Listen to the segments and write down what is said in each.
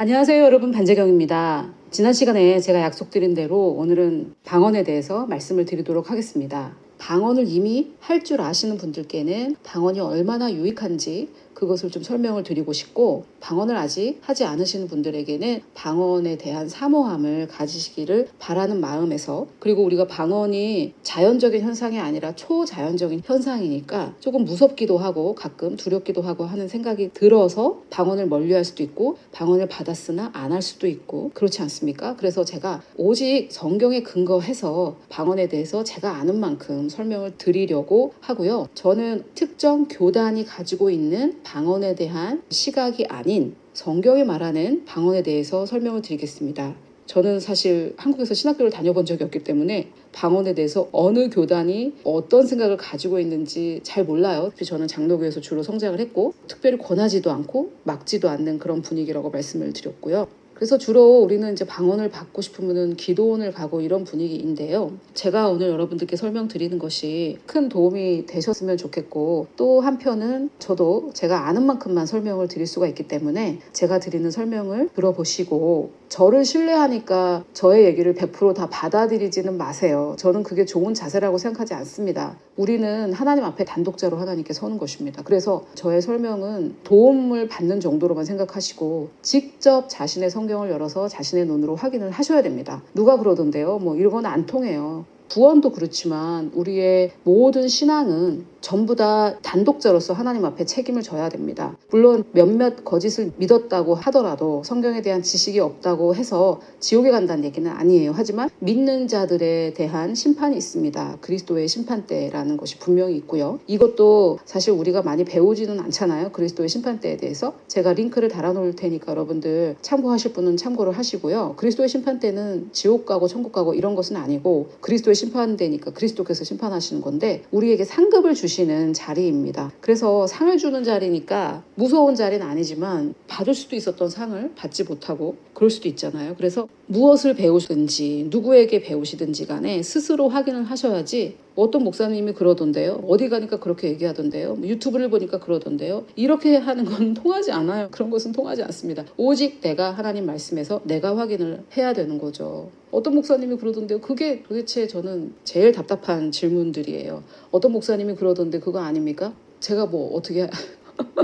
안녕하세요 여러분 반재경입니다. 지난 시간에 제가 약속드린 대로 오늘은 방언에 대해서 말씀을 드리도록 하겠습니다. 방언을 이미 할 줄 아시는 분들께는 방언이 얼마나 유익한지 그것을 좀 설명을 드리고 싶고 방언을 아직 하지 않으시는 분들에게는 방언에 대한 사모함을 가지시기를 바라는 마음에서 그리고 우리가 방언이 자연적인 현상이 아니라 초자연적인 현상이니까 조금 무섭기도 하고 가끔 두렵기도 하고 하는 생각이 들어서 방언을 멀리할 수도 있고 방언을 받았으나 안 할 수도 있고 그렇지 않습니까? 그래서 제가 오직 성경에 근거해서 방언에 대해서 제가 아는 만큼 설명을 드리려고 하고요. 저는 특정 교단이 가지고 있는 방언에 대한 시각이 아닌 성경이 말하는 방언에 대해서 설명을 드리겠습니다. 저는 사실 한국에서 신학교를 다녀본 적이 없기 때문에 방언에 대해서 어느 교단이 어떤 생각을 가지고 있는지 잘 몰라요. 저는 장로교에서 주로 성장을 했고 특별히 권하지도 않고 막지도 않는 그런 분위기라고 말씀을 드렸고요. 그래서 주로 우리는 이제 방언을 받고 싶으면 기도원을 가고 이런 분위기인데요. 제가 오늘 여러분들께 설명드리는 것이 큰 도움이 되셨으면 좋겠고 또 한편은 저도 제가 아는 만큼만 설명을 드릴 수가 있기 때문에 제가 드리는 설명을 들어보시고 저를 신뢰하니까 저의 얘기를 100%다 받아들이지는 마세요. 저는 그게 좋은 자세라고 생각하지 않습니다. 우리는 하나님 앞에 단독자로 하나님께 서는 것입니다. 그래서 저의 설명은 도움을 받는 정도로만 생각하시고 직접 자신의 성 경을 열어서 자신의 눈으로 확인을 하셔야 됩니다. 누가 그러던데요? 뭐 이런 건 안 통해요. 구원도 그렇지만 우리의 모든 신앙은 전부 다 단독자로서 하나님 앞에 책임을 져야 됩니다. 물론 몇몇 거짓을 믿었다고 하더라도 성경에 대한 지식이 없다고 해서 지옥에 간다는 얘기는 아니에요. 하지만 믿는 자들에 대한 심판이 있습니다. 그리스도의 심판대라는 것이 분명히 있고요. 이것도 사실 우리가 많이 배우지는 않잖아요. 그리스도의 심판대에 대해서 제가 링크를 달아놓을 테니까 여러분들 참고하실 분은 참고를 하시고요. 그리스도의 심판대는 지옥 가고 천국 가고 이런 것은 아니고 그리스도의 심판대니까 그리스도께서 심판하시는 건데 우리에게 상급을 주시는 자리입니다. 그래서 상을 주는 자리니까 무서운 자리는 아니지만 받을 수도 있었던 상을 받지 못하고 그럴 수도 있잖아요. 그래서 무엇을 배우시든지 누구에게 배우시든지 간에 스스로 확인을 하셔야지 어떤 목사님이 그러던데요. 어디 가니까 그렇게 얘기하던데요. 뭐 유튜브를 보니까 그러던데요. 이렇게 하는 건 통하지 않아요. 그런 것은 통하지 않습니다. 오직 내가 하나님 말씀에서 내가 확인을 해야 되는 거죠. 어떤 목사님이 그러던데요. 그게 도대체 저는 제일 답답한 질문들이에요. 어떤 목사님이 그러던데 그거 아닙니까? 제가 뭐 어떻게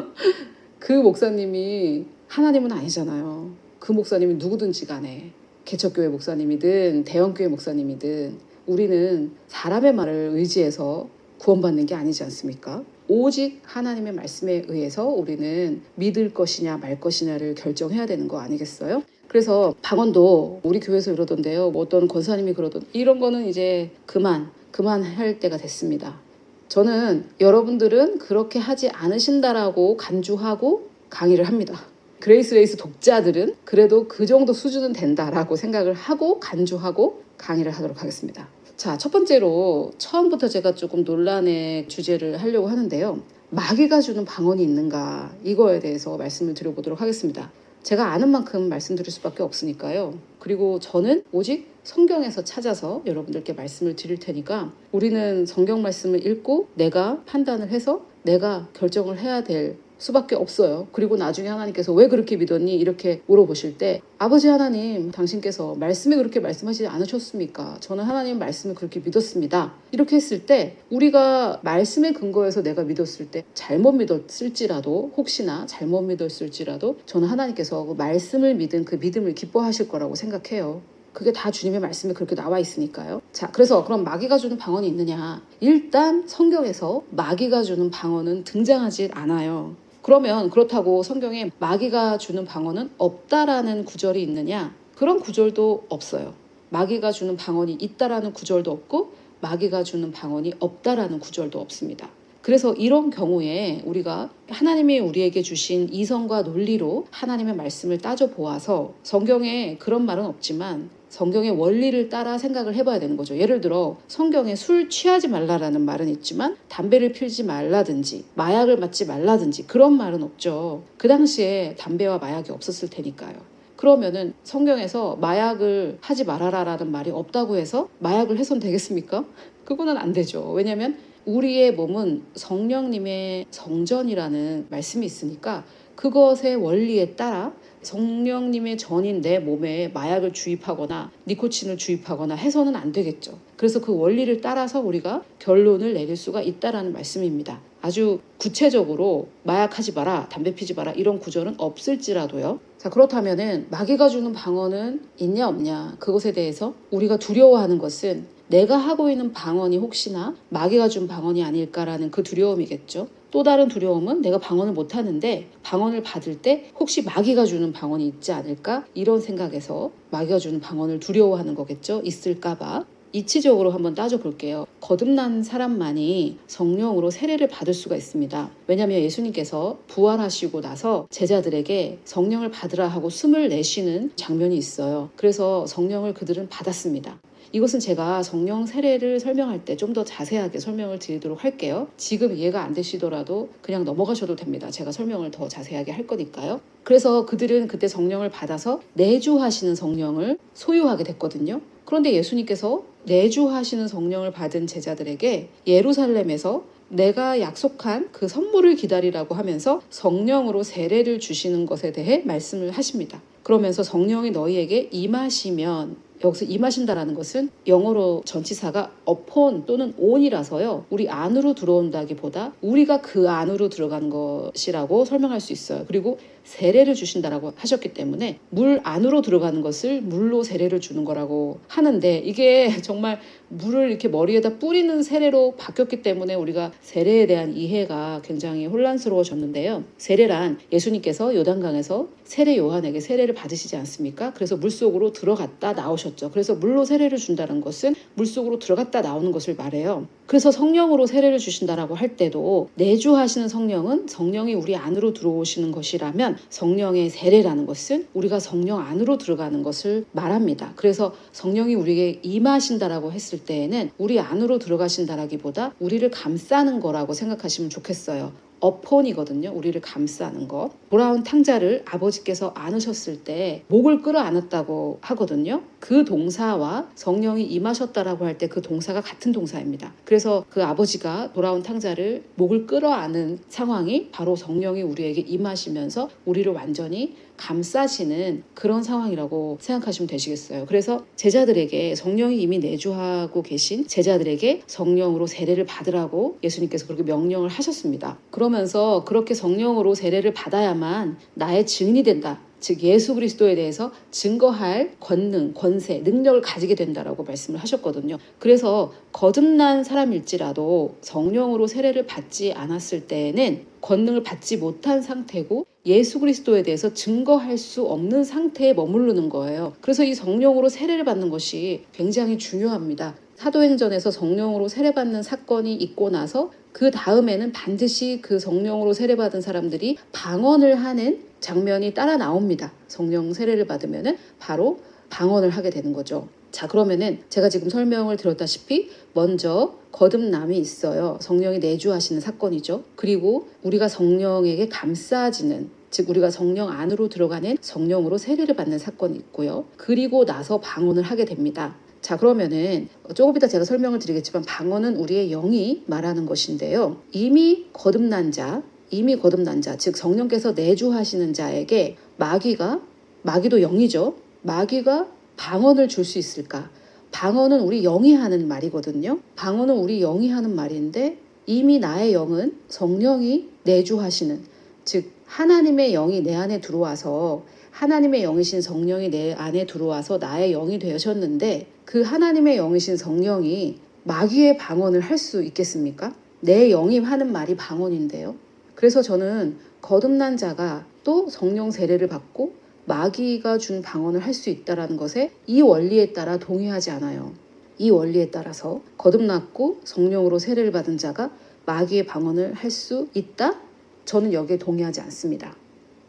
그 목사님이 하나님은 아니잖아요. 그 목사님이 누구든지 간에 개척교회 목사님이든 대형교회 목사님이든 우리는 사람의 말을 의지해서 구원받는 게 아니지 않습니까? 오직 하나님의 말씀에 의해서 우리는 믿을 것이냐 말 것이냐를 결정해야 되는 거 아니겠어요? 그래서 방언도 우리 교회에서 이러던데요. 뭐 어떤 권사님이 그러던 이런 거는 이제 그만 그만 할 때가 됐습니다. 저는 여러분들은 그렇게 하지 않으신다라고 간주하고 강의를 합니다. 그레이스 레이스 독자들은 그래도 그 정도 수준은 된다라고 생각을 하고 간주하고 강의를 하도록 하겠습니다. 자, 첫 번째로 처음부터 제가 조금 논란의 주제를 하려고 하는데요. 마귀가 주는 방언이 있는가 이거에 대해서 말씀을 드려보도록 하겠습니다. 제가 아는 만큼 말씀드릴 수밖에 없으니까요. 그리고 저는 오직 성경에서 찾아서 여러분들께 말씀을 드릴 테니까 우리는 성경 말씀을 읽고 내가 판단을 해서 내가 결정을 해야 될 수밖에 없어요. 그리고 나중에 하나님께서 왜 그렇게 믿었니? 이렇게 물어보실 때 아버지 하나님 당신께서 말씀에 그렇게 말씀하시지 않으셨습니까? 저는 하나님 말씀을 그렇게 믿었습니다. 이렇게 했을 때 우리가 말씀에 근거해서 내가 믿었을 때 잘못 믿었을지라도 혹시나 잘못 믿었을지라도 저는 하나님께서 그 말씀을 믿은 그 믿음을 기뻐하실 거라고 생각해요. 그게 다 주님의 말씀에 그렇게 나와 있으니까요. 자, 그래서 그럼 마귀가 주는 방언이 있느냐? 일단 성경에서 마귀가 주는 방언은 등장하지 않아요. 그러면 그렇다고 성경에 마귀가 주는 방언은 없다라는 구절이 있느냐? 그런 구절도 없어요. 마귀가 주는 방언이 있다라는 구절도 없고 마귀가 주는 방언이 없다라는 구절도 없습니다. 그래서 이런 경우에 우리가 하나님이 우리에게 주신 이성과 논리로 하나님의 말씀을 따져 보아서 성경에 그런 말은 없지만 성경의 원리를 따라 생각을 해봐야 되는 거죠. 예를 들어 성경에 술 취하지 말라라는 말은 있지만 담배를 피우지 말라든지 마약을 맞지 말라든지 그런 말은 없죠. 그 당시에 담배와 마약이 없었을 테니까요. 그러면은 성경에서 마약을 하지 말아라라는 말이 없다고 해서 마약을 해선 되겠습니까? 그거는 안 되죠. 왜냐하면 우리의 몸은 성령님의 성전이라는 말씀이 있으니까 그것의 원리에 따라 성령님의 전인 내 몸에 마약을 주입하거나 니코틴을 주입하거나 해서는 안 되겠죠. 그래서 그 원리를 따라서 우리가 결론을 내릴 수가 있다라는 말씀입니다. 아주 구체적으로 마약하지 마라, 담배 피지 마라 이런 구절은 없을지라도요. 자, 그렇다면은 마귀가 주는 방언은 있냐 없냐 그것에 대해서 우리가 두려워하는 것은 내가 하고 있는 방언이 혹시나 마귀가 준 방언이 아닐까라는 그 두려움이겠죠. 또 다른 두려움은 내가 방언을 못 하는데 방언을 받을 때 혹시 마귀가 주는 방언이 있지 않을까 이런 생각에서 마귀가 주는 방언을 두려워하는 거겠죠. 있을까봐. 이치적으로 한번 따져볼게요. 거듭난 사람만이 성령으로 세례를 받을 수가 있습니다. 왜냐하면 예수님께서 부활하시고 나서 제자들에게 성령을 받으라 하고 숨을 내쉬는 장면이 있어요. 그래서 성령을 그들은 받았습니다. 이것은 제가 성령 세례를 설명할 때 좀 더 자세하게 설명을 드리도록 할게요. 지금 이해가 안 되시더라도 그냥 넘어가셔도 됩니다. 제가 설명을 더 자세하게 할 거니까요. 그래서 그들은 그때 성령을 받아서 내주하시는 성령을 소유하게 됐거든요. 그런데 예수님께서 내주하시는 성령을 받은 제자들에게 예루살렘에서 내가 약속한 그 선물을 기다리라고 하면서 성령으로 세례를 주시는 것에 대해 말씀을 하십니다. 그러면서 성령이 너희에게 임하시면 여기서 임하신다라는 것은 영어로 전치사가 upon 또는 on이라서요. 우리 안으로 들어온다기보다 우리가 그 안으로 들어가는 것이라고 설명할 수 있어요. 그리고 세례를 주신다라고 하셨기 때문에 물 안으로 들어가는 것을 물로 세례를 주는 거라고 하는데 이게 정말 물을 이렇게 머리에다 뿌리는 세례로 바뀌었기 때문에 우리가 세례에 대한 이해가 굉장히 혼란스러워졌는데요. 세례란 예수님께서 요단강에서 세례 요한에게 세례를 받으시지 않습니까? 그래서 물 속으로 들어갔다 나오셨죠. 그래서 물로 세례를 준다는 것은 물 속으로 들어갔다 나오는 것을 말해요. 그래서 성령으로 세례를 주신다라고 할 때도 내주하시는 성령은 성령이 우리 안으로 들어오시는 것이라면 성령의 세례라는 것은 우리가 성령 안으로 들어가는 것을 말합니다. 그래서 성령이 우리에게 임하신다라고 했을 때에는 우리 안으로 들어가신다라기보다 우리를 감싸는 거라고 생각하시면 좋겠어요. 어폰이거든요. 우리를 감싸는 것. 돌아온 탕자를 아버지께서 안으셨을 때 목을 끌어 안았다고 하거든요. 그 동사와 성령이 임하셨다라고 할 때 그 동사가 같은 동사입니다. 그래서 그 아버지가 돌아온 탕자를 목을 끌어 안은 상황이 바로 성령이 우리에게 임하시면서 우리를 완전히 감싸시는 그런 상황이라고 생각하시면 되시겠어요. 그래서 제자들에게 성령이 이미 내주하고 계신 제자들에게 성령으로 세례를 받으라고 예수님께서 그렇게 명령을 하셨습니다. 그러면서 그렇게 성령으로 세례를 받아야만 나의 증인이 된다. 즉 예수 그리스도에 대해서 증거할 권능, 권세, 능력을 가지게 된다라고 말씀을 하셨거든요. 그래서 거듭난 사람일지라도 성령으로 세례를 받지 않았을 때에는 권능을 받지 못한 상태고 예수 그리스도에 대해서 증거할 수 없는 상태에 머무르는 거예요. 그래서 이 성령으로 세례를 받는 것이 굉장히 중요합니다. 사도행전에서 성령으로 세례받는 사건이 있고 나서 그 다음에는 반드시 그 성령으로 세례받은 사람들이 방언을 하는 장면이 따라 나옵니다. 성령 세례를 받으면은 바로 방언을 하게 되는 거죠. 자, 그러면은 제가 지금 설명을 드렸다시피 먼저 거듭남이 있어요. 성령이 내주하시는 사건이죠. 그리고 우리가 성령에게 감싸지는 즉 우리가 성령 안으로 들어가는 성령으로 세례를 받는 사건이 있고요. 그리고 나서 방언을 하게 됩니다. 자 그러면은 조금 이따 제가 설명을 드리겠지만 방언은 우리의 영이 말하는 것인데요. 이미 거듭난 자, 이미 거듭난 자, 즉 성령께서 내주하시는 자에게 마귀가 마귀도 영이죠. 마귀가 방언을 줄 수 있을까? 방언은 우리 영이 하는 말이거든요. 방언은 우리 영이 하는 말인데 이미 나의 영은 성령이 내주하시는 즉 하나님의 영이 내 안에 들어와서 하나님의 영이신 성령이 내 안에 들어와서 나의 영이 되셨는데 그 하나님의 영이신 성령이 마귀의 방언을 할 수 있겠습니까? 내 영이 하는 말이 방언인데요. 그래서 저는 거듭난 자가 또 성령 세례를 받고 마귀가 준 방언을 할 수 있다라는 것에 이 원리에 따라 동의하지 않아요. 이 원리에 따라서 거듭났고 성령으로 세례를 받은 자가 마귀의 방언을 할 수 있다? 저는 여기에 동의하지 않습니다.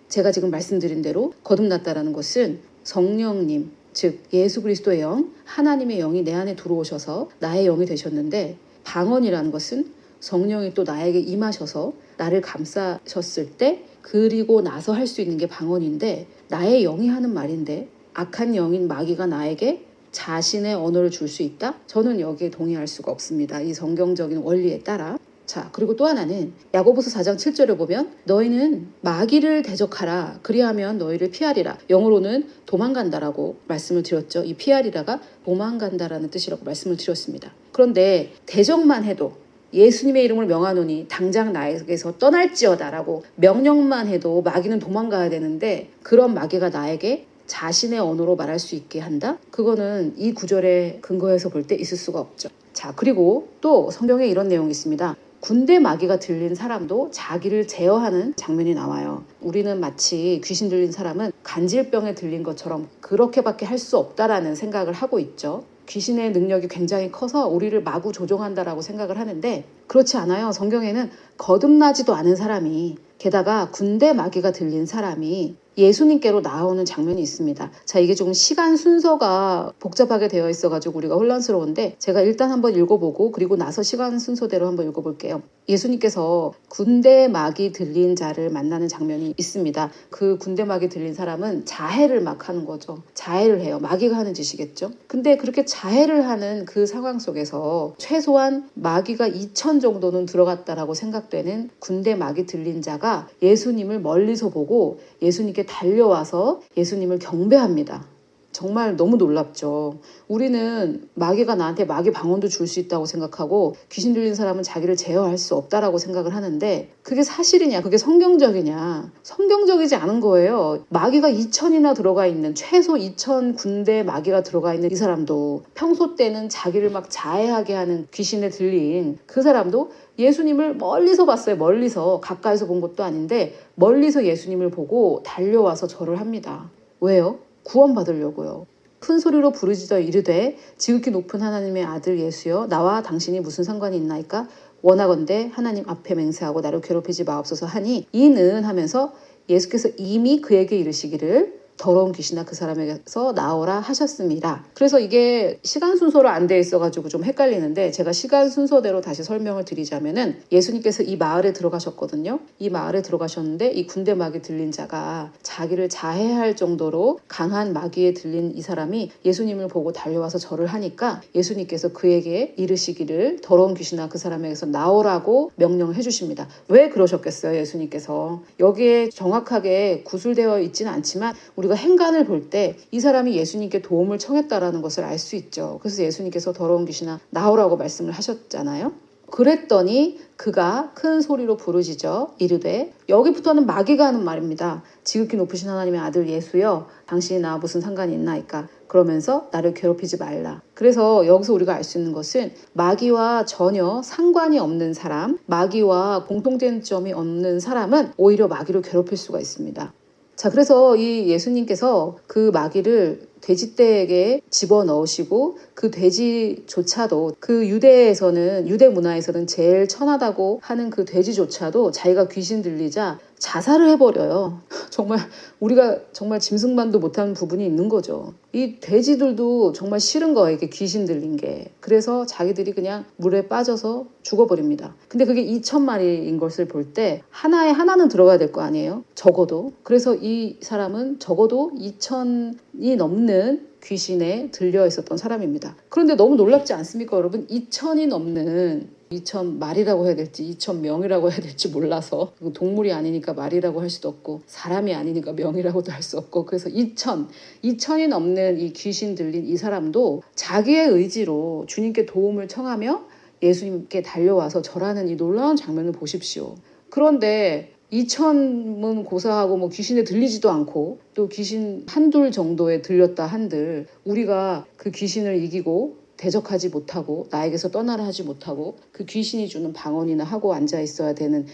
제가 지금 말씀드린 대로 거듭났다라는 것은 성령님, 즉 예수 그리스도의 영, 하나님의 영이 내 안에 들어오셔서 나의 영이 되셨는데 방언이라는 것은 성령이 또 나에게 임하셔서 나를 감싸셨을 때 그리고 나서 할 수 있는 게 방언인데 나의 영이 하는 말인데 악한 영인 마귀가 나에게 자신의 언어를 줄 수 있다? 저는 여기에 동의할 수가 없습니다. 이 성경적인 원리에 따라 자, 그리고 또 하나는 야고보서 4장 7절에 보면 너희는 마귀를 대적하라 그리하면 너희를 피하리라. 영어로는 도망간다라고 말씀을 드렸죠. 이 피하리라가 도망간다라는 뜻이라고 말씀을 드렸습니다. 그런데 대적만 해도 예수님의 이름을 명하노니 당장 나에게서 떠날지어다라고 명령만 해도 마귀는 도망가야 되는데 그런 마귀가 나에게 자신의 언어로 말할 수 있게 한다? 그거는 이 구절에 근거해서 볼 때 있을 수가 없죠. 자, 그리고 또 성경에 이런 내용이 있습니다. 군대 마귀가 들린 사람도 자기를 제어하는 장면이 나와요. 우리는 마치 귀신 들린 사람은 간질병에 들린 것처럼 그렇게밖에 할 수 없다라는 생각을 하고 있죠. 귀신의 능력이 굉장히 커서 우리를 마구 조종한다라고 생각을 하는데 그렇지 않아요. 성경에는 거듭나지도 않은 사람이 게다가 군대 마귀가 들린 사람이 예수님께로 나오는 장면이 있습니다. 자, 이게 좀 시간 순서가 복잡하게 되어 있어가지고 우리가 혼란스러운데 제가 일단 한번 읽어보고 그리고 나서 시간 순서대로 한번 읽어볼게요. 예수님께서 군대 마귀 들린 자를 만나는 장면이 있습니다. 그 군대 마귀 들린 사람은 자해를 막 하는 거죠. 자해를 해요. 마귀가 하는 짓이겠죠. 근데 그렇게 자해를 하는 그 상황 속에서 최소한 마귀가 2천 정도는 들어갔다라고 생각되는 군대 마귀 들린 자가 예수님을 멀리서 보고 예수님께 달려와서 예수님을 경배합니다. 정말 너무 놀랍죠. 우리는 마귀가 나한테 마귀 방언도 줄 수 있다고 생각하고 귀신 들린 사람은 자기를 제어할 수 없다라고 생각을 하는데 그게 사실이냐, 그게 성경적이냐? 성경적이지 않은 거예요. 마귀가 2천이나 들어가 있는 최소 2천 군대 마귀가 들어가 있는 이 사람도 평소 때는 자기를 막 자해하게 하는 귀신에 들린 그 사람도 예수님을 멀리서 봤어요. 멀리서 가까이서 본 것도 아닌데 멀리서 예수님을 보고 달려와서 절을 합니다. 왜요? 구원받으려고요. 큰 소리로 부르짖어 이르되 지극히 높은 하나님의 아들 예수여 나와 당신이 무슨 상관이 있나이까 원하건대 하나님 앞에 맹세하고 나를 괴롭히지 마옵소서 하니 이는 하면서 예수께서 이미 그에게 이르시기를 더러운 귀신아 그 사람에게서 나오라 하셨습니다. 그래서 이게 시간 순서로 안 돼 있어가지고 좀 헷갈리는데 제가 시간 순서대로 다시 설명을 드리자면은 예수님께서 이 마을에 들어가셨거든요. 이 마을에 들어가셨는데 이 군대 마귀 들린 자가 자기를 자해할 정도로 강한 마귀에 들린 이 사람이 예수님을 보고 달려와서 절을 하니까 예수님께서 그에게 이르시기를 더러운 귀신아 그 사람에게서 나오라고 명령을 해주십니다. 왜 그러셨겠어요, 예수님께서? 여기에 정확하게 구술되어 있지는 않지만 우리가 행간을 볼 때 이 사람이 예수님께 도움을 청했다라는 것을 알 수 있죠. 그래서 예수님께서 더러운 귀신아 나오라고 말씀을 하셨잖아요. 그랬더니 그가 큰 소리로 부르짖어 이르되 여기부터는 마귀가 하는 말입니다. 지극히 높으신 하나님의 아들 예수여 당신이 나와 무슨 상관이 있나이까 그러면서 나를 괴롭히지 말라. 그래서 여기서 우리가 알 수 있는 것은 마귀와 전혀 상관이 없는 사람, 마귀와 공통된 점이 없는 사람은 오히려 마귀를 괴롭힐 수가 있습니다. 자, 그래서 이 예수님께서 그 마귀를 돼지떼에게 집어 넣으시고 그 돼지조차도 그 유대에서는 유대 문화에서는 제일 천하다고 하는 그 돼지조차도 자기가 귀신 들리자 자살을 해버려요. 정말 우리가 정말 짐승만도 못하는 부분이 있는 거죠. 이 돼지들도 정말 싫은 거예요. 이게 귀신 들린 게. 그래서 자기들이 그냥 물에 빠져서 죽어버립니다. 근데 그게 2천 마리인 것을 볼 때 하나에 하나는 들어가야 될 거 아니에요? 적어도. 그래서 이 사람은 적어도 2천이 넘는 귀신에 들려 있었던 사람입니다. 그런데 너무 놀랍지 않습니까, 여러분? 2천이 넘는 2천 말이라고 해야 될지 2천 명이라고 해야 될지 몰라서 동물이 아니니까 말이라고 할 수도 없고 사람이 아니니까 명이라고도 할 수 없고 그래서 2천 2천이 넘는 이 귀신 들린 이 사람도 자기의 의지로 주님께 도움을 청하며 예수님께 달려와서 절하는 이 놀라운 장면을 보십시오. 그런데 2천은 고사하고 뭐 귀신에 들리지도 않고 또 귀신 한둘 정도에 들렸다 한들 우리가 그 귀신을 이기고 대적하지 못하고 나에게서 떠나라 하지 못하고 그 귀신이 주는 방언이나 하고 앉아 있어야 되는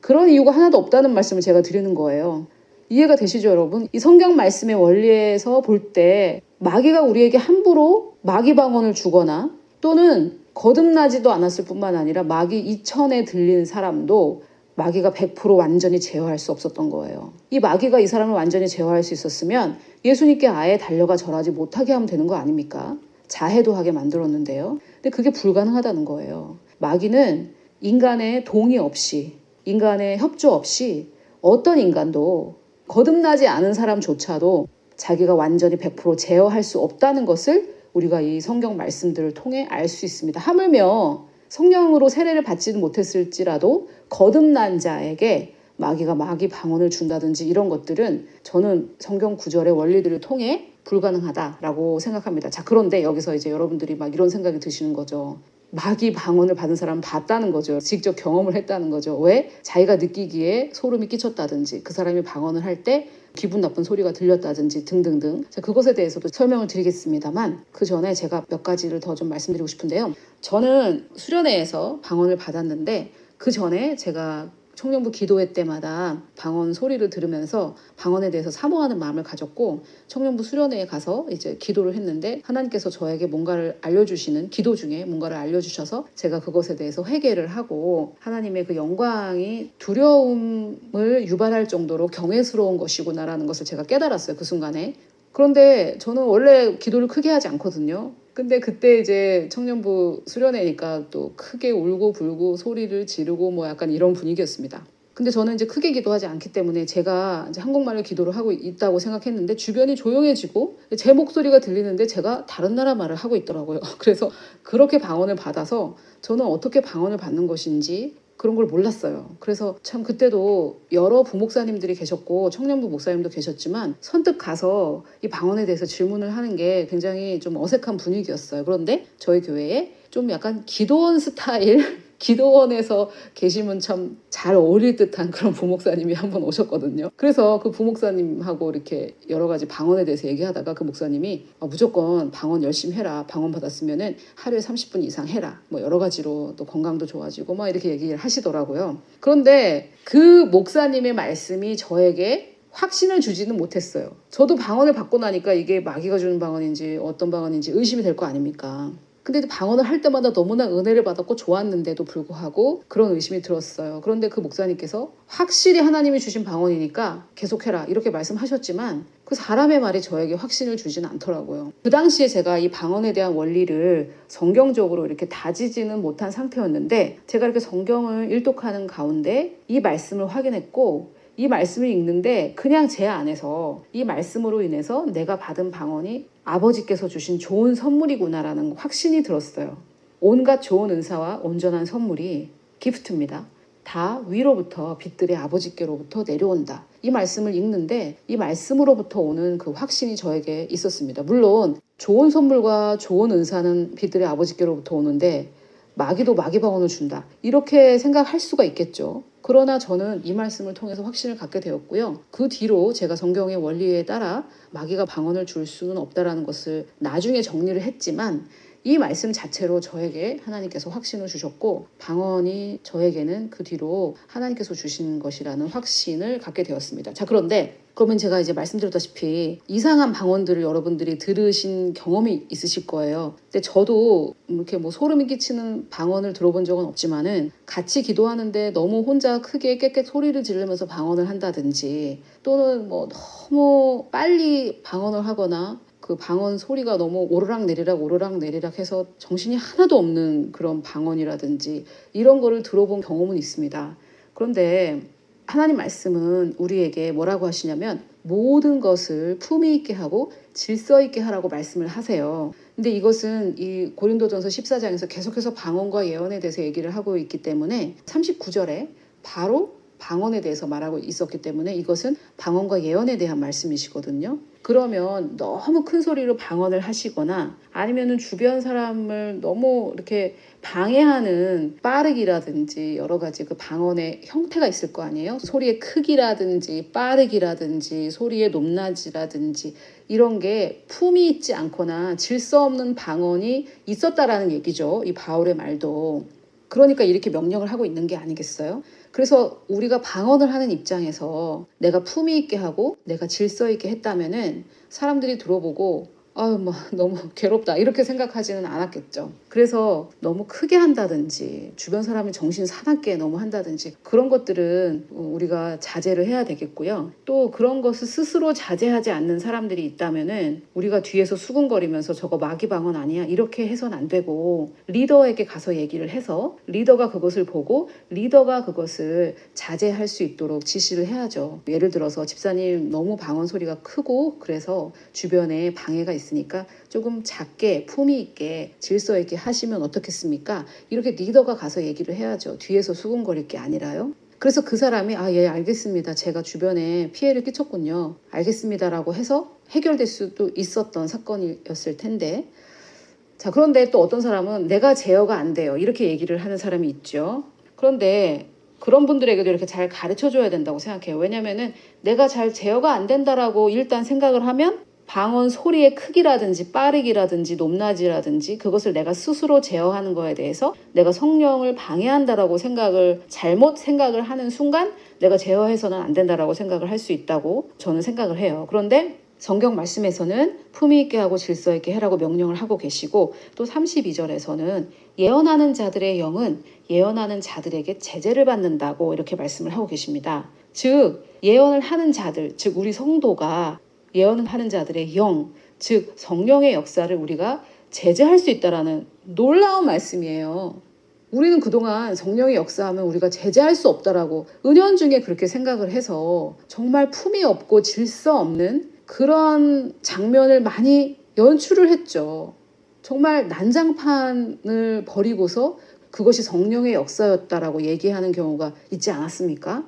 그런 이유가 하나도 없다는 말씀을 제가 드리는 거예요. 이해가 되시죠, 여러분? 이 성경 말씀의 원리에서 볼 때 마귀가 우리에게 함부로 마귀 방언을 주거나 또는 거듭나지도 않았을 뿐만 아니라 마귀 2천에 들린 사람도 마귀가 100% 완전히 제어할 수 없었던 거예요. 이 마귀가 이 사람을 완전히 제어할 수 있었으면 예수님께 아예 달려가 절하지 못하게 하면 되는 거 아닙니까? 자해도 하게 만들었는데요. 근데 그게 불가능하다는 거예요. 마귀는 인간의 동의 없이, 인간의 협조 없이 어떤 인간도 거듭나지 않은 사람조차도 자기가 완전히 100% 제어할 수 없다는 것을 우리가 이 성경 말씀들을 통해 알 수 있습니다. 하물며 성령으로 세례를 받지는 못했을지라도 거듭난 자에게 마귀가 마귀 방언을 준다든지 이런 것들은 저는 성경 구절의 원리들을 통해 불가능하다라고 생각합니다. 자, 그런데 여기서 이제 여러분들이 막 이런 생각이 드시는 거죠. 마귀 방언을 받은 사람은 봤다는 거죠. 직접 경험을 했다는 거죠. 왜? 자기가 느끼기에 소름이 끼쳤다든지 그 사람이 방언을 할 때 기분 나쁜 소리가 들렸다든지 등등등. 자, 그것에 대해서도 설명을 드리겠습니다만 그 전에 제가 몇 가지를 더 좀 말씀드리고 싶은데요. 저는 수련회에서 방언을 받았는데 그 전에 제가 청년부 기도회 때마다 방언 소리를 들으면서 방언에 대해서 사모하는 마음을 가졌고 청년부 수련회에 가서 이제 기도를 했는데 하나님께서 저에게 뭔가를 알려주시는 기도 중에 뭔가를 알려주셔서 제가 그것에 대해서 회개를 하고 하나님의 그 영광이 두려움을 유발할 정도로 경외스러운 것이구나라는 것을 제가 깨달았어요 그 순간에 그런데 저는 원래 기도를 크게 하지 않거든요. 근데 그때 이제 청년부 수련회니까 또 크게 울고 불고 소리를 지르고 뭐 약간 이런 분위기였습니다. 근데 저는 이제 크게 기도하지 않기 때문에 제가 이제 한국말로 기도를 하고 있다고 생각했는데 주변이 조용해지고 제 목소리가 들리는데 제가 다른 나라 말을 하고 있더라고요. 그래서 그렇게 방언을 받아서 저는 어떻게 방언을 받는 것인지 그런 걸 몰랐어요. 그래서 참 그때도 여러 부목사님들이 계셨고 청년부 목사님도 계셨지만 선뜻 가서 이 방언에 대해서 질문을 하는 게 굉장히 좀 어색한 분위기였어요. 그런데 저희 교회에 좀 약간 기도원 스타일 기도원에서 계시면 참 잘 어울릴 듯한 그런 부목사님이 한 번 오셨거든요. 그래서 그 부목사님하고 이렇게 여러 가지 방언에 대해서 얘기하다가 그 목사님이 아, 무조건 방언 열심히 해라. 방언 받았으면은 하루에 30분 이상 해라. 뭐 여러 가지로 또 건강도 좋아지고 막 이렇게 얘기를 하시더라고요. 그런데 그 목사님의 말씀이 저에게 확신을 주지는 못했어요. 저도 방언을 받고 나니까 이게 마귀가 주는 방언인지 어떤 방언인지 의심이 될 거 아닙니까? 근데 방언을 할 때마다 너무나 은혜를 받았고 좋았는데도 불구하고 그런 의심이 들었어요. 그런데 그 목사님께서 확실히 하나님이 주신 방언이니까 계속해라 이렇게 말씀하셨지만 그 사람의 말이 저에게 확신을 주진 않더라고요. 그 당시에 제가 이 방언에 대한 원리를 성경적으로 이렇게 다지지는 못한 상태였는데 제가 이렇게 성경을 일독하는 가운데 이 말씀을 확인했고 이 말씀을 읽는데 그냥 제 안에서 이 말씀으로 인해서 내가 받은 방언이 아버지께서 주신 좋은 선물이구나라는 확신이 들었어요. 온갖 좋은 은사와 온전한 선물이 기프트입니다. 다 위로부터 빛들의 아버지께로부터 내려온다. 이 말씀을 읽는데 이 말씀으로부터 오는 그 확신이 저에게 있었습니다. 물론 좋은 선물과 좋은 은사는 빛들의 아버지께로부터 오는데 마귀도 마귀 방언을 준다. 이렇게 생각할 수가 있겠죠. 그러나 저는 이 말씀을 통해서 확신을 갖게 되었고요. 그 뒤로 제가 성경의 원리에 따라 마귀가 방언을 줄 수는 없다라는 것을 나중에 정리를 했지만 이 말씀 자체로 저에게 하나님께서 확신을 주셨고 방언이 저에게는 그 뒤로 하나님께서 주신 것이라는 확신을 갖게 되었습니다. 자 그런데 그러면 제가 이제 말씀드렸다시피 이상한 방언들을 여러분들이 들으신 경험이 있으실 거예요. 근데 저도 이렇게 뭐 소름이 끼치는 방언을 들어본 적은 없지만은 같이 기도하는데 너무 혼자 크게 깨끗 소리를 지르면서 방언을 한다든지 또는 뭐 너무 빨리 방언을 하거나 그 방언 소리가 너무 오르락 내리락 오르락 내리락 해서 정신이 하나도 없는 그런 방언이라든지 이런 거를 들어본 경험은 있습니다. 그런데 하나님 말씀은 우리에게 뭐라고 하시냐면 모든 것을 품위 있게 하고 질서 있게 하라고 말씀을 하세요. 근데 이것은 이 고린도전서 14장에서 계속해서 방언과 예언에 대해서 얘기를 하고 있기 때문에 39절에 바로 방언에 대해서 말하고 있었기 때문에 이것은 방언과 예언에 대한 말씀이시거든요. 그러면 너무 큰 소리로 방언을 하시거나 아니면은 주변 사람을 너무 이렇게 방해하는 빠르기라든지 여러 가지 그 방언의 형태가 있을 거 아니에요? 소리의 크기라든지 빠르기라든지 소리의 높낮이라든지 이런 게 품이 있지 않거나 질서 없는 방언이 있었다라는 얘기죠. 이 바울의 말도. 그러니까 이렇게 명령을 하고 있는 게 아니겠어요? 그래서 우리가 방언을 하는 입장에서 내가 품위 있게 하고 내가 질서 있게 했다면은 사람들이 들어보고 아유 뭐 너무 괴롭다 이렇게 생각하지는 않았겠죠. 그래서 너무 크게 한다든지 주변 사람이 정신 사납게 너무 한다든지 그런 것들은 우리가 자제를 해야 되겠고요. 또 그런 것을 스스로 자제하지 않는 사람들이 있다면은 우리가 뒤에서 수근거리면서 저거 마귀 방언 아니야 이렇게 해선 안 되고 리더에게 가서 얘기를 해서 리더가 그것을 보고 리더가 그것을 자제할 수 있도록 지시를 해야죠. 예를 들어서 집사님 너무 방언 소리가 크고 그래서 주변에 방해가 있 있으니까 조금 작게 품위 있게 질서 있게 하시면 어떻겠습니까? 이렇게 리더가 가서 얘기를 해야죠. 뒤에서 수군거릴 게 아니라요. 그래서 그 사람이 아 예 알겠습니다. 제가 주변에 피해를 끼쳤군요. 알겠습니다라고 해서 해결될 수도 있었던 사건이었을 텐데 자 그런데 또 어떤 사람은 내가 제어가 안 돼요. 이렇게 얘기를 하는 사람이 있죠. 그런데 그런 분들에게도 이렇게 잘 가르쳐 줘야 된다고 생각해요. 왜냐면은 내가 잘 제어가 안 된다라고 일단 생각을 하면 방언 소리의 크기라든지 빠르기라든지 높낮이라든지 그것을 내가 스스로 제어하는 거에 대해서 내가 성령을 방해한다라고 생각을 잘못 생각을 하는 순간 내가 제어해서는 안 된다라고 생각을 할 수 있다고 저는 생각을 해요. 그런데 성경 말씀에서는 품위 있게 하고 질서 있게 해라고 명령을 하고 계시고 또 32절에서는 예언하는 자들의 영은 예언하는 자들에게 제재를 받는다고 이렇게 말씀을 하고 계십니다. 즉 예언을 하는 자들, 즉 우리 성도가 예언을 하는 자들의 영, 즉 성령의 역사를 우리가 제재할 수 있다라는 놀라운 말씀이에요. 우리는 그동안 성령의 역사하면 우리가 제재할 수 없다라고 은연중에 그렇게 생각을 해서 정말 품이 없고 질서 없는 그런 장면을 많이 연출을 했죠. 정말 난장판을 버리고서 그것이 성령의 역사였다라고 얘기하는 경우가 있지 않았습니까?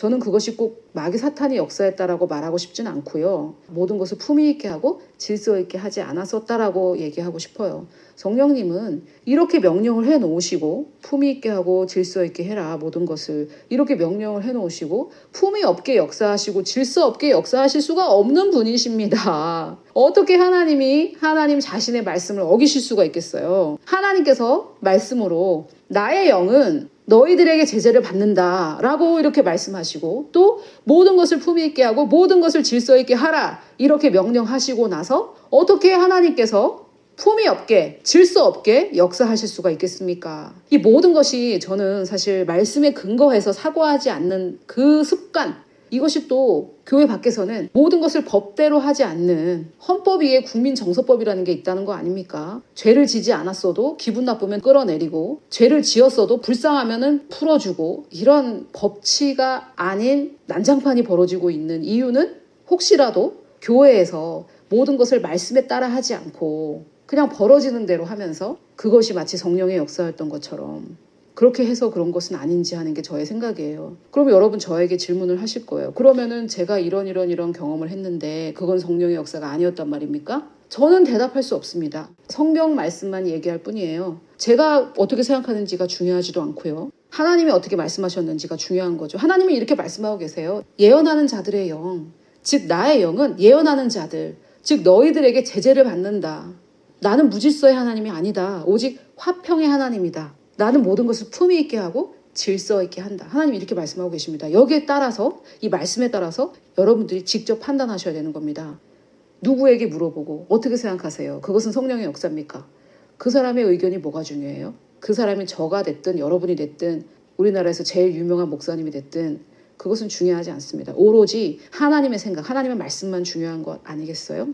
저는 그것이 꼭 마귀 사탄이 역사했다라고 말하고 싶지는 않고요. 모든 것을 품위 있게 하고 질서 있게 하지 않았었다라고 얘기하고 싶어요. 성령님은 이렇게 명령을 해 놓으시고 품위 있게 하고 질서 있게 해라 모든 것을 이렇게 명령을 해 놓으시고 품위 없게 역사하시고 질서 없게 역사하실 수가 없는 분이십니다. 어떻게 하나님이 하나님 자신의 말씀을 어기실 수가 있겠어요? 하나님께서 말씀으로 나의 영은 너희들에게 제재를 받는다라고 이렇게 말씀하시고 또 모든 것을 품위 있게 하고 모든 것을 질서 있게 하라 이렇게 명령하시고 나서 어떻게 하나님께서 품위 없게 질서 없게 역사하실 수가 있겠습니까? 이 모든 것이 저는 사실 말씀에 근거해서 사고하지 않는 그 습관 이것이 또 교회 밖에서는 모든 것을 법대로 하지 않는 헌법 위에 국민 정서법이라는 게 있다는 거 아닙니까? 죄를 지지 않았어도 기분 나쁘면 끌어내리고 죄를 지었어도 불쌍하면은 풀어주고 이런 법치가 아닌 난장판이 벌어지고 있는 이유는 혹시라도 교회에서 모든 것을 말씀에 따라 하지 않고 그냥 벌어지는 대로 하면서 그것이 마치 성령의 역사였던 것처럼 그렇게 해서 그런 것은 아닌지 하는 게 저의 생각이에요. 그럼 여러분 저에게 질문을 하실 거예요. 그러면은 제가 이런 이런 이런 경험을 했는데 그건 성령의 역사가 아니었단 말입니까? 저는 대답할 수 없습니다. 성경 말씀만 얘기할 뿐이에요. 제가 어떻게 생각하는지가 중요하지도 않고요. 하나님이 어떻게 말씀하셨는지가 중요한 거죠. 하나님이 이렇게 말씀하고 계세요. 예언하는 자들의 영, 즉 나의 영은 예언하는 자들, 즉 너희들에게 제재를 받는다. 나는 무질서의 하나님이 아니다. 오직 화평의 하나님이다. 나는 모든 것을 품위 있게 하고 질서 있게 한다. 하나님 이렇게 말씀하고 계십니다. 여기에 따라서 이 말씀에 따라서 여러분들이 직접 판단하셔야 되는 겁니다. 누구에게 물어보고 어떻게 생각하세요? 그것은 성령의 역사입니까? 그 사람의 의견이 뭐가 중요해요? 그 사람이 저가 됐든 여러분이 됐든 우리나라에서 제일 유명한 목사님이 됐든 그것은 중요하지 않습니다. 오로지 하나님의 생각, 하나님의 말씀만 중요한 것 아니겠어요?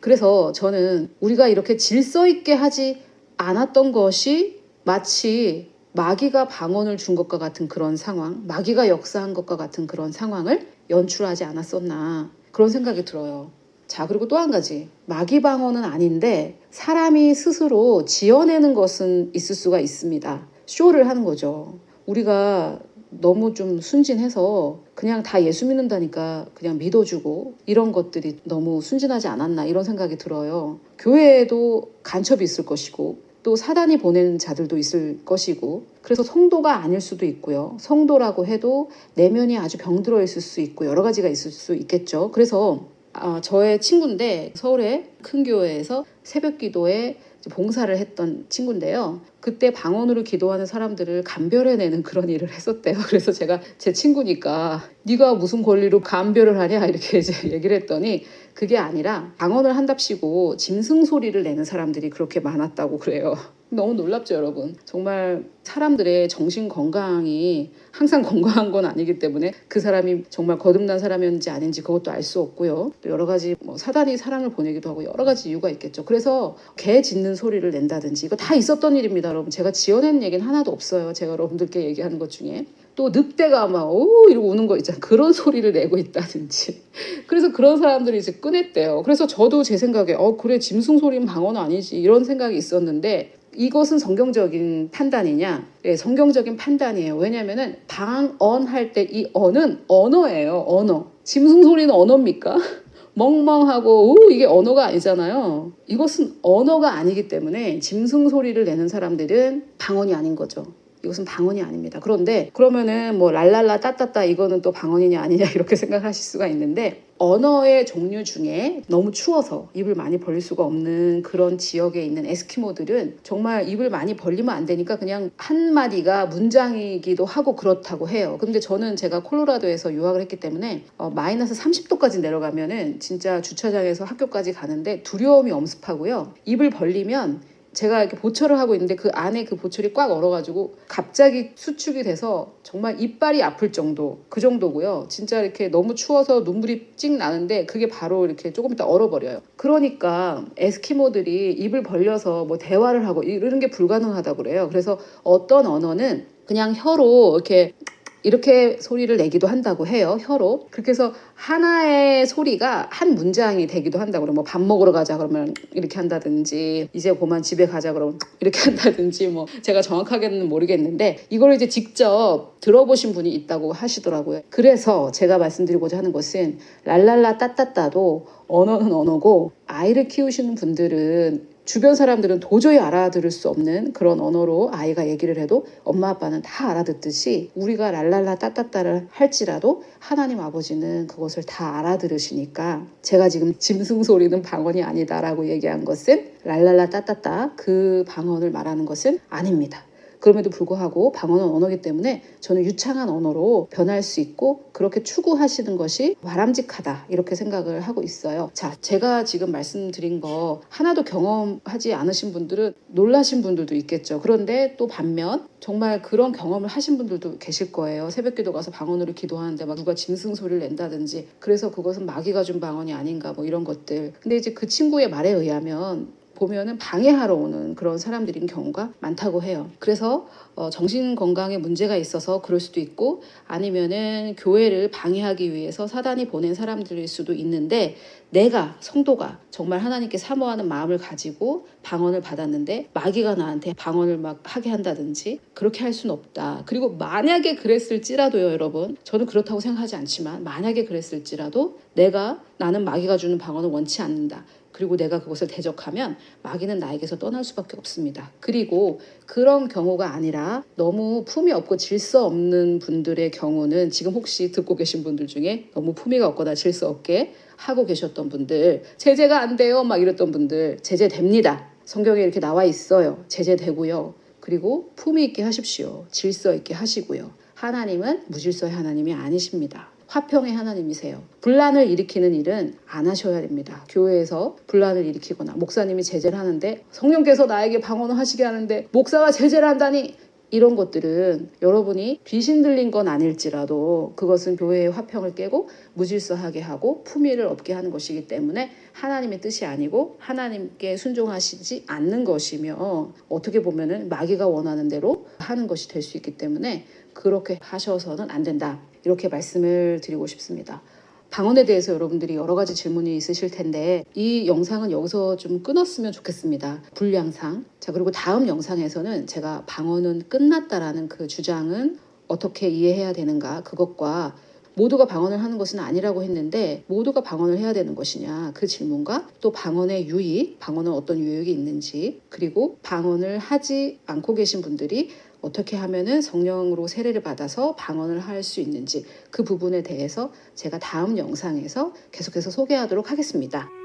그래서 저는 우리가 이렇게 질서 있게 하지 않았던 것이 마치 마귀가 방언을 준 것과 같은 그런 상황, 마귀가 역사한 것과 같은 그런 상황을 연출하지 않았었나 그런 생각이 들어요. 자, 그리고 또 한 가지. 마귀 방언은 아닌데 사람이 스스로 지어내는 것은 있을 수가 있습니다. 쇼를 하는 거죠. 우리가 너무 좀 순진해서 그냥 다 예수 믿는다니까 그냥 믿어주고 이런 것들이 너무 순진하지 않았나 이런 생각이 들어요. 교회에도 간첩이 있을 것이고 또 사단이 보내는 자들도 있을 것이고 그래서 성도가 아닐 수도 있고요. 성도라고 해도 내면이 아주 병들어 있을 수 있고 여러 가지가 있을 수 있겠죠. 그래서 아, 저의 친구인데 서울의 큰 교회에서 새벽 기도에 봉사를 했던 친구인데요. 그때 방언으로 기도하는 사람들을 감별해내는 그런 일을 했었대요. 그래서 제가 제 친구니까 네가 무슨 권리로 감별을 하냐 이렇게 이제 얘기를 했더니 그게 아니라 방언을 한답시고 짐승 소리를 내는 사람들이 그렇게 많았다고 그래요. 너무 놀랍죠, 여러분. 정말 사람들의 정신 건강이 항상 건강한 건 아니기 때문에 그 사람이 정말 거듭난 사람이었는지 아닌지 그것도 알 수 없고요. 또 여러 가지 뭐 사단이 사랑을 보내기도 하고 여러 가지 이유가 있겠죠. 그래서 개 짖는 소리를 낸다든지 이거 다 있었던 일입니다, 여러분. 제가 지어낸 얘기는 하나도 없어요. 제가 여러분들께 얘기하는 것 중에. 또 늑대가 막 오 이러고 우는 거 있잖아 그런 소리를 내고 있다든지 그래서 그런 사람들이 이제 꺼냈대요 그래서 저도 제 생각에 어 그래 짐승 소리는 방언 아니지 이런 생각이 있었는데 이것은 성경적인 판단이냐? 네, 성경적인 판단이에요. 왜냐면은 방언할 때 이 언은 언어예요. 언어. 짐승 소리는 언어입니까? 멍멍하고 오, 이게 언어가 아니잖아요. 이것은 언어가 아니기 때문에 짐승 소리를 내는 사람들은 방언이 아닌 거죠. 이것은 방언이 아닙니다. 그런데 그러면은 뭐 랄랄라 따따따 이거는 또 방언이냐 아니냐 이렇게 생각하실 수가 있는데 언어의 종류 중에 너무 추워서 입을 많이 벌릴 수가 없는 그런 지역에 있는 에스키모들은 정말 입을 많이 벌리면 안 되니까 그냥 한 마디가 문장이기도 하고 그렇다고 해요. 근데 저는 제가 콜로라도에서 유학을 했기 때문에 어, 마이너스 30도까지 내려가면은 진짜 주차장에서 학교까지 가는데 두려움이 엄습하고요. 입을 벌리면 제가 이렇게 보철을 하고 있는데 그 안에 그 보철이 꽉 얼어가지고 갑자기 수축이 돼서 정말 이빨이 아플 정도 그 정도고요. 진짜 이렇게 너무 추워서 눈물이 찍 나는데 그게 바로 이렇게 조금 있다 얼어버려요. 그러니까 에스키모들이 입을 벌려서 뭐 대화를 하고 이러는 게 불가능하다고 그래요. 그래서 어떤 언어는 그냥 혀로 이렇게 이렇게 소리를 내기도 한다고 해요. 혀로. 그렇게 해서 하나의 소리가 한 문장이 되기도 한다고 그래요. 뭐밥 먹으러 가자 그러면 이렇게 한다든지 이제 그만 집에 가자 그러면 이렇게 한다든지 뭐 제가 정확하게는 모르겠는데 이걸 이제 직접 들어보신 분이 있다고 하시더라고요. 그래서 제가 말씀드리고자 하는 것은 랄랄라 따따따도 언어는 언어고 아이를 키우시는 분들은 주변 사람들은 도저히 알아들을 수 없는 그런 언어로 아이가 얘기를 해도 엄마 아빠는 다 알아듣듯이 우리가 랄랄라 따따따를 할지라도 하나님 아버지는 그것을 다 알아들으시니까 제가 지금 짐승 소리는 방언이 아니다라고 얘기한 것은 랄랄라 따따따 그 방언을 말하는 것은 아닙니다. 그럼에도 불구하고 방언은 언어기 때문에 저는 유창한 언어로 변할 수 있고 그렇게 추구하시는 것이 바람직하다 이렇게 생각을 하고 있어요. 자, 제가 지금 말씀드린 거 하나도 경험하지 않으신 분들은 놀라신 분들도 있겠죠. 그런데 또 반면 정말 그런 경험을 하신 분들도 계실 거예요. 새벽기도 가서 방언으로 기도하는데 막 누가 짐승 소리를 낸다든지 그래서 그것은 마귀가 준 방언이 아닌가 뭐 이런 것들. 근데 이제 그 친구의 말에 의하면 보면은 방해하러 오는 그런 사람들인 경우가 많다고 해요. 그래서 어, 정신 건강에 문제가 있어서 그럴 수도 있고 아니면은 교회를 방해하기 위해서 사단이 보낸 사람들일 수도 있는데 내가 성도가 정말 하나님께 사모하는 마음을 가지고 방언을 받았는데 마귀가 나한테 방언을 막 하게 한다든지 그렇게 할 수는 없다. 그리고 만약에 그랬을지라도요, 여러분. 저는 그렇다고 생각하지 않지만 만약에 그랬을지라도 내가 나는 마귀가 주는 방언을 원치 않는다. 그리고 내가 그것을 대적하면 마귀는 나에게서 떠날 수밖에 없습니다. 그리고 그런 경우가 아니라 너무 품이 없고 질서 없는 분들의 경우는 지금 혹시 듣고 계신 분들 중에 너무 품위가 없거나 질서 없게 하고 계셨던 분들 제재가 안 돼요 막 이랬던 분들 제재됩니다. 성경에 이렇게 나와 있어요. 제재되고요. 그리고 품위 있게 하십시오. 질서 있게 하시고요. 하나님은 무질서의 하나님이 아니십니다. 화평의 하나님이세요. 분란을 일으키는 일은 안 하셔야 됩니다. 교회에서 분란을 일으키거나 목사님이 제재를 하는데 성령께서 나에게 방언을 하시게 하는데 목사가 제재를 한다니 이런 것들은 여러분이 귀신 들린 건 아닐지라도 그것은 교회의 화평을 깨고 무질서하게 하고 품위를 없게 하는 것이기 때문에 하나님의 뜻이 아니고 하나님께 순종하시지 않는 것이며 어떻게 보면은 마귀가 원하는 대로 하는 것이 될 수 있기 때문에 그렇게 하셔서는 안 된다. 이렇게 말씀을 드리고 싶습니다. 방언에 대해서 여러분들이 여러 가지 질문이 있으실 텐데 이 영상은 여기서 좀 끊었으면 좋겠습니다. 분량상. 자, 그리고 다음 영상에서는 제가 방언은 끝났다라는 그 주장은 어떻게 이해해야 되는가 그것과 모두가 방언을 하는 것은 아니라고 했는데 모두가 방언을 해야 되는 것이냐 그 질문과 또 방언의 유익, 방언은 어떤 유익이 있는지 그리고 방언을 하지 않고 계신 분들이 어떻게 하면은 성령으로 세례를 받아서 방언을 할 수 있는지 그 부분에 대해서 제가 다음 영상에서 계속해서 소개하도록 하겠습니다.